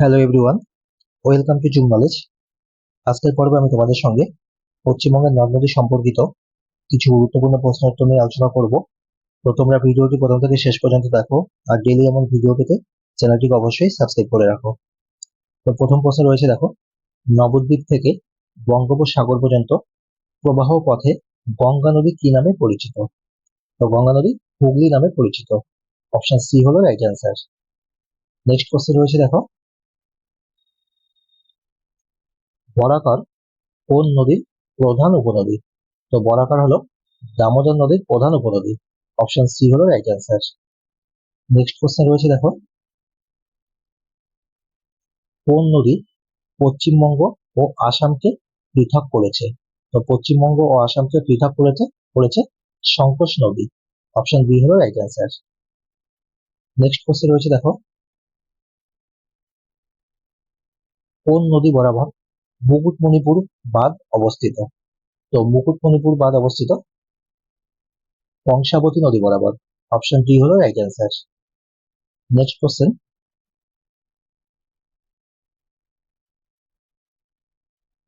Hello everyone welcome to Zoom Knowledge আজকের পর্বে আমি তোমাদের সঙ্গে পশ্চিমবঙ্গের নদ নদী সম্পর্কিত কিছু গুরুত্বপূর্ণ প্রশ্ন উত্তর নিয়ে আলোচনা করব। তো তোমরা ভিডিওটি প্রথম থেকে শেষ পর্যন্ত দেখো আর ডেলি এমন ভিডিও পেতে চ্যানেলটিকে অবশ্যই সাবস্ক্রাইব করে রাখো। তো প্রথম প্রশ্ন রয়েছে, দেখো, নবদ্বীপ থেকে বঙ্গোপসাগর পর্যন্ত প্রবাহ পথে গঙ্গা নদী কি নামে পরিচিত? তো গঙ্গা নদী হুগলি নামে পরিচিত। অপশন সি হলো রাইট অ্যান্সার নেক্সট প্রশ্ন রয়েছে, দেখো বরাকর কোন নদীর প্রধান উপনদী? তো বরাকর হলো দামোদর নদীর প্রধান উপনদী। অপশন সি হলো রাইট অ্যান্সার নেক্সট কোশ্চেন রয়েছে দেখো। কোন নদী পশ্চিমবঙ্গ ও আসামকে পৃথক করেছে? তো পশ্চিমবঙ্গ ও আসামকে পৃথক করেছে করেছে সংকোচ নদী। অপশন বি হলো রাইট অ্যান্সার নেক্সট কোশ্চেন রয়েছে দেখো। কোন নদী বরাবর মুকুটমণিপুর বাঁধ অবস্থিত। তো মুকুটমণিপুর বাঁধ অবস্থিত। কংসাবতী নদী বরাবর। অপশন ডি হলো right answer next question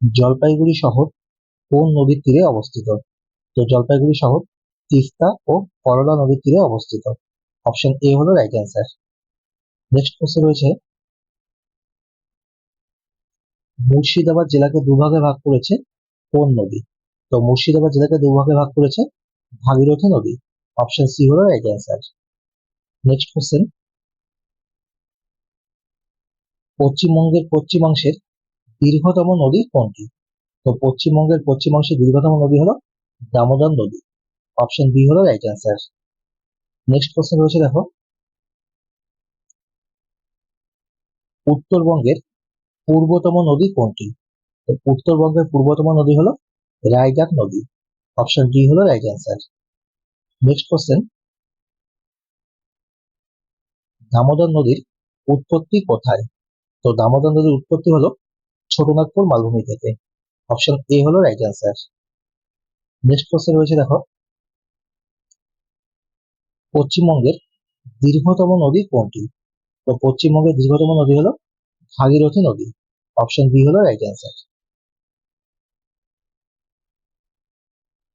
Jalpaiguri শহর কোন নদীর তীরে অবস্থিত? তো জলপাইগুড়ি শহর তিস্তা ও করলা নদীর তীরে অবস্থিত। অপশন এ হলো রাইট অ্যান্সার নেক্সট কোশ্চেন রয়েছে মুর্শিদাবাদ জেলাকে দুভাগে ভাগ করেছে কোন নদী? তো মুর্শিদাবাদ জেলাকে দুভাগে ভাগ করেছে ভাগীরথী নদী। অপশন সি হলো রাইট অ্যান্সার নেক্সট কোশ্চেন পশ্চিমবঙ্গের পশ্চিমাংশের দীর্ঘতম নদী কোনটি? তো পশ্চিমবঙ্গের পশ্চিমাংশের দীর্ঘতম নদী হলো দামোদর নদী। অপশন বি হলো রাইট অ্যান্সার নেক্সট কোশ্চেন রয়েছে দেখো। উত্তরবঙ্গের পূর্বতম নদী কোনটি? উত্তরবঙ্গের পূর্বতম নদী হলো রায়গাক নদী। অপশন ডি হলো right answer next question Damodar নদীর উৎপত্তি কোথায়? তো দামোদর নদীর উৎপত্তি হলো ছোটনাগপুর মালভূমি থেকে। অপশন এ হলো রাইট অ্যান্সার নেক্সট কোশ্চেন রয়েছে দেখো। পশ্চিমবঙ্গের দীর্ঘতম নদী কোনটি? তো পশ্চিমবঙ্গের দীর্ঘতম নদী হলো ভাগীরথী নদী। অপশন বি হলো রাইট অ্যান্সার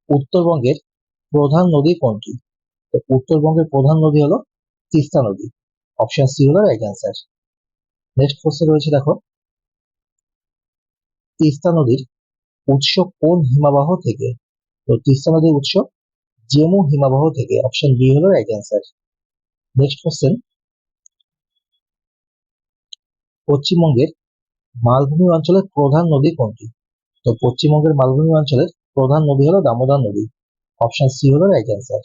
উত্তরবঙ্গের প্রধান নদী কোনটি? তো উত্তরবঙ্গের প্রধান নদী হলো তিস্তা নদী। অপশন সি হলো রাইট অ্যান্সার নেক্সট কোশ্চেন রয়েছে দেখো। তিস্তা নদীর উৎস কোন হিমাবাহ থেকে? তো তিস্তা নদীর উৎস জেমু হিমাবাহ থেকে। অপশন বি হলো রাইট অ্যান্সার নেক্সট কোশ্চেন পশ্চিমবঙ্গের মালভূমি অঞ্চলের প্রধান নদী কোনটি? তো পশ্চিমবঙ্গের মালভূমি অঞ্চলের প্রধান নদী হলো দামোদর নদী। অপশন সি হলো রাইট অ্যান্সার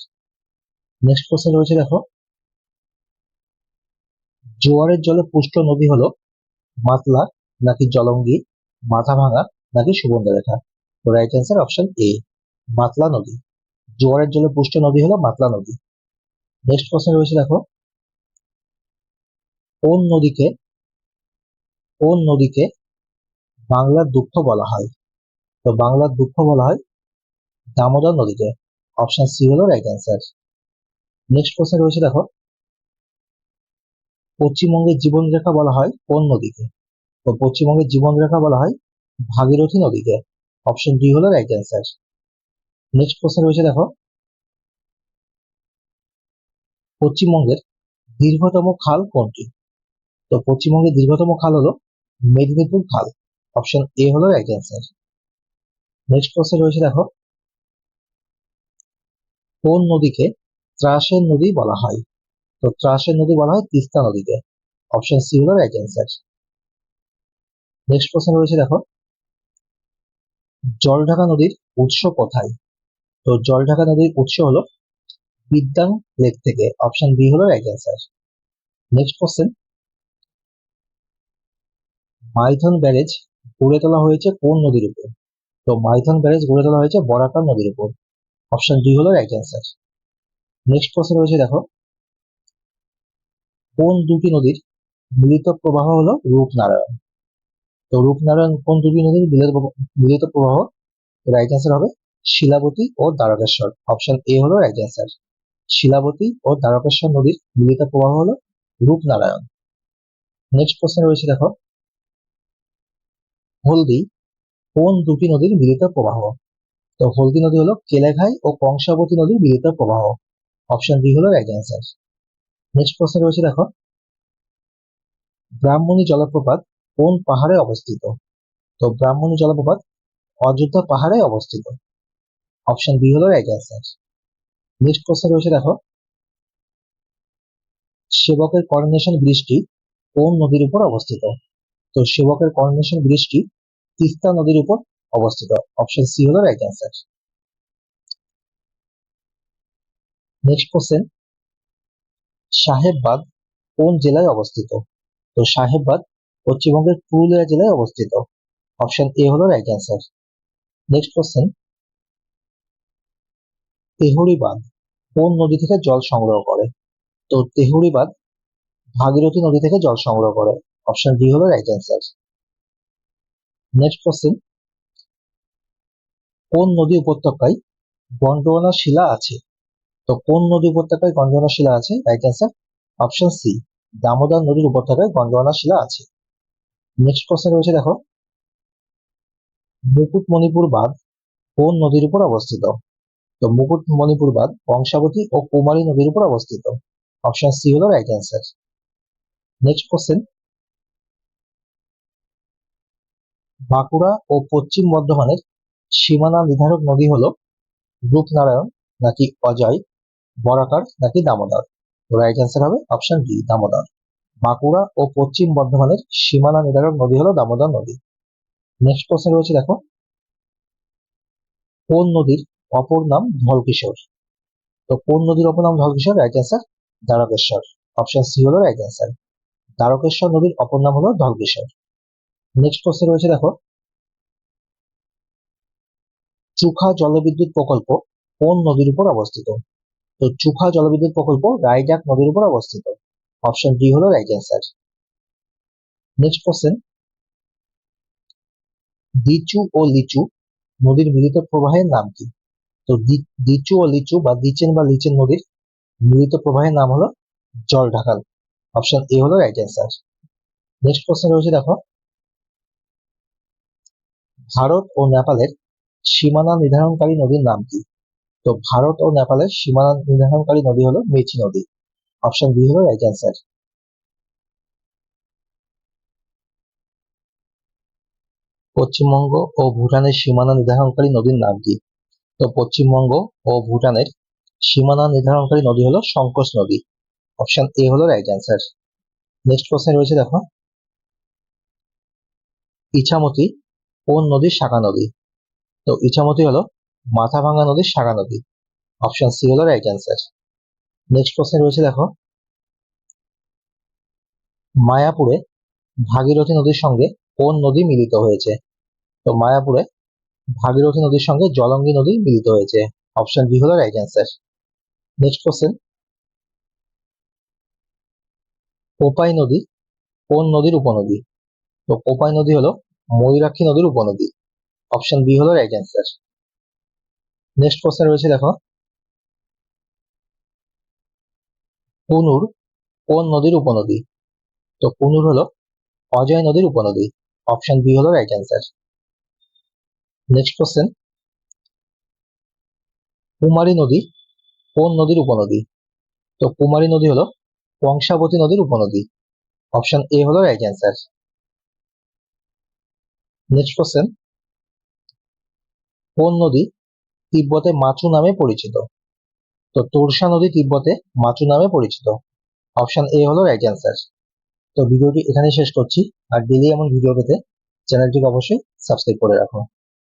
নেক্সট কোশ্চেন রয়েছে দেখো। জোয়ারের জলে পুষ্ট নদী হলো মাতলা, নাকি জলঙ্গি মাথা ভাঙা নাকি সুবর্ণরেখা? তো right answer option A Matla নদী। জোয়ারের জলে পুষ্ট নদী হলো মাতলা নদী। নেক্সট কোশ্চেন রয়েছে দেখো। কোন নদীকে কোন নদীকে বাংলার দুঃখ বলা হয়? তো বাংলার দুঃখ বলা হয় দামোদর নদীকে। অপশন সি হলো রাইট অ্যান্সার নেক্সট কোশ্চেন রয়েছে দেখো। পশ্চিমবঙ্গের জীবনরেখা বলা হয় কোন নদীকে? তো পশ্চিমবঙ্গের জীবনরেখা বলা হয় ভাগীরথী নদীকে। অপশন ডি হলো রাইট অ্যান্সার নেক্সট কোশ্চেন রয়েছে দেখো। পশ্চিমবঙ্গের দীর্ঘতম খাল কোনটি? তো পশ্চিমবঙ্গের দীর্ঘতম খাল হলো মেদিনীপুর খাল। অপশন এ হলো রাইট অ্যান্সার নেক্সট কোশ্চেন রয়েছে দেখো, কোন নদীকে ত্রাসের নদী বলা হয়? তো ত্রাসের নদী বলা হয় তিস্তা নদীকে। অপশন সি হলো রাইট অ্যান্সার নেক্সট কোশ্চেন রয়েছে দেখো, জলঢাকা নদীর উৎস কোথায়? তো জলঢাকা নদীর উৎস হলো বিদ্যাং লেক থেকে। অপশন বি হলো right answer next question Maithon barrage গড়ে তোলা হয়েছে কোন নদীর উপর? তো মাইথন ব্যারেজ গড়ে তোলা হয়েছে বরাকার নদীর উপর। অপশন দুই হলো রাইট অ্যান্সার নেক্সট কোশ্চেন রয়েছে, দেখো। কোন দুটি নদীর মিলিত প্রবাহ হলো রূপনারায়ণ? তো রূপনারায়ণ কোন দুটি নদীর মিলিত প্রবাহ রাইট অ্যান্সার হবে শিলাবতী ও দ্বারকেশ্বর। অপশন এ হলো রাইট অ্যান্সার শিলাবতী ও দ্বারকেশ্বর নদীর মিলিত প্রবাহ হলো রূপনারায়ণ। নেক্সট কোশ্চেন রয়েছে, দেখো। হলদি, কোন দুটি নদীর মিলিত প্রবাহ? তো হলদি নদী হলো কেলেঘাই ও কংসাবতী নদীর মিলিত প্রবাহ। অপশন বি হলো রাইট অ্যান্সার নেক্সট কোশ্চেন রয়েছে দেখো। ব্রাহ্মণী জলপ্রপাত কোন পাহাড়ে অবস্থিত? তো ব্রাহ্মণী জলপ্রপাত অযোধ্যা পাহাড়ে অবস্থিত। অপশন বি হলো রাইট অ্যান্সার নেক্সট কোশ্চেন রয়েছে দেখো। সেবকের করনেশন ব্রিজটি কোন নদীর উপর অবস্থিত? তো সেবকের করনেশন ব্রিজটি তিস্তা নদীর উপর অবস্থিত। অপশন সি হলো রাইট অ্যান্সার নেক্সট কোশ্চেন সাহেববাদ কোন জেলায় অবস্থিত? তো সাহেববাদ পশ্চিমবঙ্গের পুরুলিয়া জেলায় অবস্থিত। অপশন এ হলো right answer next question Tehri বাঁধ কোন নদী থেকে জল সংগ্রহ করে? তো তেহরি বাঁধ ভাগীরথী নদী থেকে জল সংগ্রহ করে। অপশন ডি হলো রাইট অ্যান্সার নেক্সট কোশ্চেন কোন নদী উপত্যকায় গন্ডোয়ানা শিলা আছে? তো কোন নদী উপত্যকায় গন্ডোয়ানা শিলা আছে? Right answer option C Damodar নদীর উপত্যকায় গন্ডোয়ানা শিলা আছে। নেক্সট কোশ্চেন রয়েছে, দেখো। মুকুটমণিপুর বাঁধ কোন নদীর উপর অবস্থিত? তো মুকুটমণিপুর বাঁধ বংশাবতী ও কুমারী নদীর উপর অবস্থিত। অপশন সি হলো right answer next question Bankura ও পশ্চিম বর্ধমানের সীমানা নির্ধারক নদী হলো রূপনারায়ণ নাকি অজয়, বরাকার নাকি দামোদর। রাইট অ্যান্সার হবে অপশন ডি দামোদর। বাঁকুড়া ও পশ্চিম বর্ধমানের সীমানা নির্ধারক নদী হলো দামোদর নদী। নেক্সট কোশ্চেন রয়েছে দেখো, কোন নদীর অপর নাম ধলকিশোর? তো কোন নদীর অপর নাম Dhalkishore? Right answer Dwarkeswar. Option C হলো রাইট অ্যান্সার দ্বারকেশ্বর নদীর অপর নাম হলো ধলকিশোর। নেক্সট কোশ্চেন রয়েছে দেখো, চুখা জলবিদ্যুৎ প্রকল্প কোন নদীর উপর অবস্থিত? তো চুখা জলবিদ্যুৎ প্রকল্প রাইডাক নদীর উপর অবস্থিত। অপশন ডি হলো right answer next question Dichu ও লিচু নদীর মিলিত প্রবাহের নাম কি? তো দিচু ও লিচু বা দিচেন বা লিচেন নদীর মিলিত প্রবাহের নাম হলো জল ঢাকাল অপশন এ হলো রাইট অ্যান্সার নেক্সট কোশ্চেন রয়েছে দেখো ভারত ও নেপালের সীমানা নির্ধারণকারী নদীর নাম কি? তো ভারত ও নেপালের সীমানা নির্ধারণকারী নদী হলো মেচি নদী। অপশন বি হলো রাইট অ্যান্সার পশ্চিমবঙ্গ ও ভুটানের সীমানা নির্ধারণকারী নদীর নাম কি? তো পশ্চিমবঙ্গ ও ভুটানের সীমানা নির্ধারণকারী নদী হলো সংকোচ নদী। অপশন এ হলো রাইট অ্যান্সার নেক্সট কোশ্চেন রয়েছে দেখো। ইছামতি কোন নদীর শাখা নদী? তো ইছামতি হলো মাথাভাঙ্গা নদীর শাখা নদী। অপশন সি হলো রাইট অ্যান্সার নেক্সট কোশ্চেন রয়েছে দেখো, মায়াপুরে ভাগীরথী নদীর সঙ্গে কোন নদী মিলিত হয়েছে? তো মায়াপুরে ভাগীরথী নদীর সঙ্গে জলঙ্গি নদী মিলিত হয়েছে। অপশন ডি হলো right answer next question Kopai নদী কোন নদীর উপনদী? তো কোপাই নদী হলো ময়ূরাক্ষী নদীর উপনদী। অপশন বি হলো রাইট অ্যান্সার নেক্সট কোশ্চেন রয়েছে দেখো। কুনুর কোন নদীর উপনদী? তো কুনুর হলো অজয় নদীর উপনদী। অপশন বি হলো right answer next question Kumari নদী কোন নদীর উপনদী? তো কুমারী নদী হলো কংসাবতী নদীর উপনদী। অপশন এ হলো রাইট অ্যান্সার নেক্সট কোশ্চেন কোন নদী তিব্বতে মাচু নামে পরিচিত? তো তোরসা নদী তিব্বতে মাচু নামে পরিচিত। অপশন এ হলো রাইট অ্যান্সার তো ভিডিওটি এখানে শেষ করছি। আর ডেলি এমন ভিডিও পেতে চ্যানেলটিকে অবশ্যই সাবস্ক্রাইব করে রাখো।